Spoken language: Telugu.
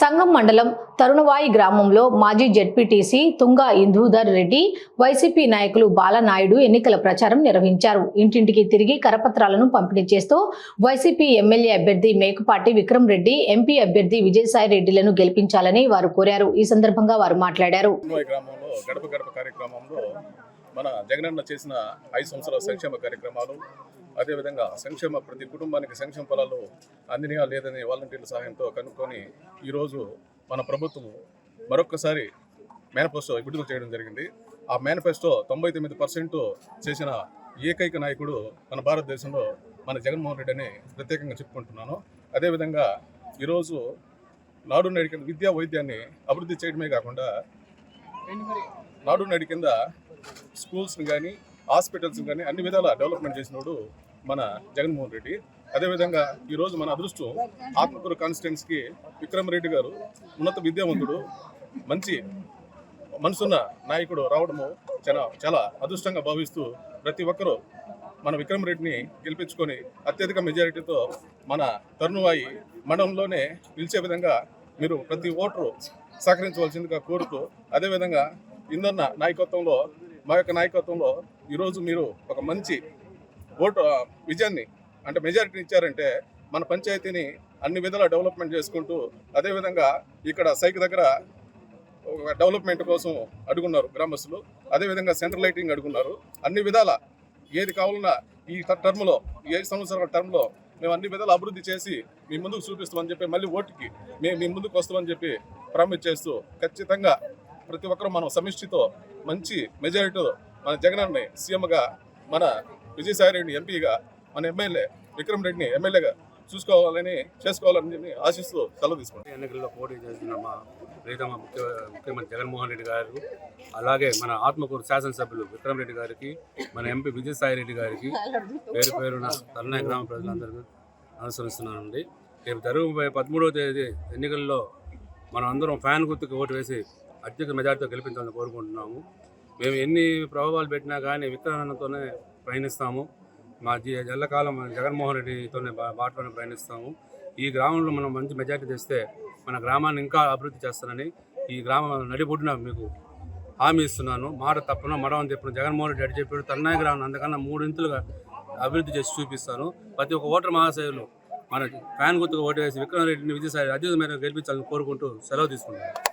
సంగం మండలం తరుణవాయి గ్రామంలో మాజీ జెడ్పీటీసీ తుంగా ఇందూధర్ రెడ్డి వైసీపీ నాయకులు బాలనాయుడు ఎన్నికల ప్రచారం నిర్వహించారు. ఇంటింటికి తిరిగి కరపత్రాలను పంపిణీ చేస్తూ వైసీపీ ఎమ్మెల్యే అభ్యర్థి మేకపాటి విక్రమ్ రెడ్డి ఎంపీ అభ్యర్థి విజయసాయి రెడ్డిలను గెలిపించాలని వారు కోరారు. ఈ సందర్భంగా వారు మాట్లాడారు. మన జగనన్న చేసిన ఐదు సంవత్సరాల సంక్షేమ కార్యక్రమాలు అదేవిధంగా సంక్షేమ ప్రతి కుటుంబానికి సంక్షేమ ఫలాలు అందినయా లేదని వాలంటీర్ల సహాయంతో కనుక్కొని ఈరోజు మన ప్రభుత్వం మరొక్కసారి మేనిఫెస్టో విడుదల చేయడం జరిగింది. ఆ మేనిఫెస్టో తొంభై తొమ్మిది పర్సెంట్ చేసిన ఏకైక నాయకుడు మన భారతదేశంలో మన జగన్మోహన్ రెడ్డి అని ప్రత్యేకంగా చెప్పుకుంటున్నాను. అదేవిధంగా ఈరోజు నాడు నేడు కింద విద్యా వైద్యాన్ని అభివృద్ధి చేయడమే కాకుండా నాడు నడి కింద స్కూల్స్ని కానీ హాస్పిటల్స్ని కానీ అన్ని విధాల డెవలప్మెంట్ చేసినోడు మన జగన్మోహన్ రెడ్డి. అదేవిధంగా ఈరోజు మన అదృష్టం ఆత్మకూరు కాన్స్టిట్యున్సీకి విక్రమ్ రెడ్డి గారు ఉన్నత విద్యావంతుడు మంచి మనసున్న నాయకుడు రావడము చాలా చాలా అదృష్టంగా భావిస్తూ ప్రతి ఒక్కరూ మన విక్రమ్ రెడ్డిని గెలిపించుకొని అత్యధిక మెజారిటీతో మన తరుణువాయి మండలంలోనే నిలిచే విధంగా మీరు ప్రతి ఓటరు సహకరించవలసిందిగా కోరుతూ అదేవిధంగా ఇందన్న నాయకత్వంలో మా యొక్క నాయకత్వంలో ఈరోజు మీరు ఒక మంచి ఓటు విజయాన్ని అంటే మెజారిటీని ఇచ్చారంటే మన పంచాయతీని అన్ని విధాల డెవలప్మెంట్ చేసుకుంటూ అదేవిధంగా ఇక్కడ సైక్ దగ్గర ఒక డెవలప్మెంట్ కోసం అడుగున్నారు గ్రామస్తులు. అదేవిధంగా సెంట్రల్ లైటింగ్ అడుగున్నారు. అన్ని విధాల ఏది కావాలన్నా ఈ టర్మ్లో ఈ ఐదు సంవత్సరాల టర్మ్లో మేము అన్ని విధాలు అభివృద్ధి చేసి మీ ముందుకు చూపిస్తామని చెప్పి మళ్ళీ ఓటుకి మేము మీ ముందుకు వస్తామని చెప్పి ప్రామిస్ చేస్తూ ఖచ్చితంగా ప్రతి ఒక్కరూ మనం సమిష్టితో మంచి మెజారిటీతో మన జగనన్నని సీఎంగా మన విజయసాయి రెడ్డిని ఎంపీగా మన ఎమ్మెల్యే విక్రమ్ రెడ్డిని ఎమ్మెల్యేగా చూసుకోవాలని చేసుకోవాలని ఆశిస్తూ సెలవు తీసుకుంటాం ఎన్నికల్లో పోటీ చేస్తున్న మా ప్రీతమ ముఖ్య ముఖ్యమంత్రి జగన్మోహన్ రెడ్డి గారు అలాగే మన ఆత్మకూరు శాసనసభ్యులు విక్రమ్ రెడ్డి గారికి మన ఎంపీ విజయసాయి రెడ్డి గారికి పేరు పేరున తన్నయ్య గ్రామ ప్రజలందరికీ అనుసరిస్తున్నానండి. రేపు జరుగు పదమూడవ తేదీ ఎన్నికల్లో మనం అందరం ఫ్యాన్ గుర్తుకు ఓటు వేసి అత్యధిక మెజార్టీతో గెలిపించాలని కోరుకుంటున్నాము. మేము ఎన్ని ప్రభావాలు పెట్టినా కానీ విక్రమణతోనే ప్రయాణిస్తాము. మా జీ ఎల్లకాలం జగన్మోహన్ రెడ్డితోనే బాటలోనే ప్రయాణిస్తాము. ఈ గ్రామంలో మనం మంచి మెజార్టీ తెస్తే మన గ్రామాన్ని ఇంకా అభివృద్ధి చేస్తానని ఈ గ్రామం నడిబొడ్డున మీకు హామీ ఇస్తున్నాను. మాట తప్పన మడవని చెప్పిన జగన్మోహన్ రెడ్డి అడి చెప్పాడు తన్నాయ గ్రామం అందుకన్నా మూడింతలుగా అభివృద్ధి చేసి చూపిస్తాను. ప్రతి ఒక్క ఓటర్ మహాశయులు మన ఫ్యాన్ గుర్తుగా ఓటు వేసి విక్రమరెడ్డిని విజయసాయి అత్యుత మేరకు గెలిపించాలని కోరుకుంటూ సెలవు తీసుకున్నాను